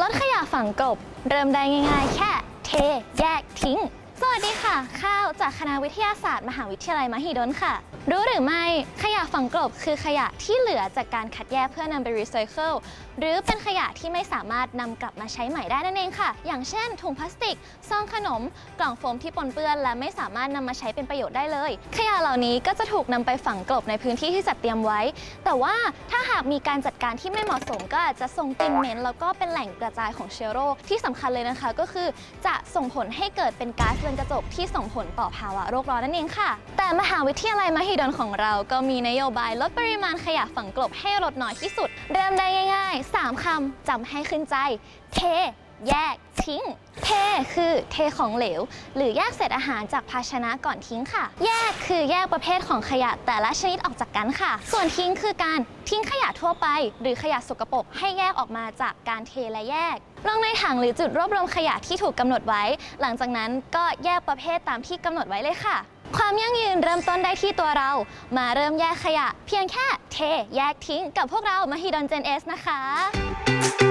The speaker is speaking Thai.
ลดขยะฝังกลบ เริ่มได้ง่ายๆ แค่ เท แยกทิ้ง สวัสดีค่ะ ข้าวจากคณะวิทยาศาสตร์ มหาวิทยาลัยมหิดลค่ะ รู้หรือไม่ขยะฝังกลบคือขยะที่เหลือจากการคัดแยกเพื่อนำไปรีไซเคิลหรือเป็นขยะที่ไม่สามารถนำกลับมาใช้ใหม่ได้นั่นเองค่ะ อย่างเช่น ถุงพลาสติกซองขนม กล่องโฟมที่ปนเปื้อน และไม่สามารถนำมาใช้เป็นประโยชน์ได้เลย ขยะเหล่านี้ก็จะถูกนำไปฝังกลบในพื้นที่ที่จัดเตรียมไว้ แต่ว่าถ้าหากมีการจัดการที่ไม่เหมาะสมก็อาจจะส่งกลิ่นเหม็นแล้วก็เป็นแหล่งกระจายของเชื้อโรคที่สำคัญเลยนะคะ ก็คือจะส่งผลให้เกิดเป็นก๊าซรือนกระจกที่ส่งผลต่อภาวะโรคร้อนนั่นเองค่ะ แต่มหาวิทยาลัยมหิดลของเราก็มีนโยบายลดปริมาณขยะฝังกลบให้ลดน้อยที่สุด เริ่มได้ง่าย ๆ 3คำจำให้ขึ้นใจ เท แยกทิ้ง เทคือเทของเหลว หรือแยกเศษอาหารจากภาชนะก่อนทิ้งค่ะ แยกคือแยกประเภทของขยะแต่ละชนิดออกจากกันค่ะ ส่วนทิ้งคือการทิ้งขยะทั่วไป หรือขยะสกปรกให้แยกออกมาจากการเทและแยกลงในถังหรือจุดรวบรวมขยะที่ถูกกำหนดไว้ หลังจากนั้นก็แยกประเภทตามที่กำหนดไว้เลยค่ะความยั่งยืนเริ่มต้นได้ที่ตัวเรา มาเริ่มแยกขยะ เพียงแค่เท แยกทิ้งกับพวกเรามหิดลเจนเอสนะคะ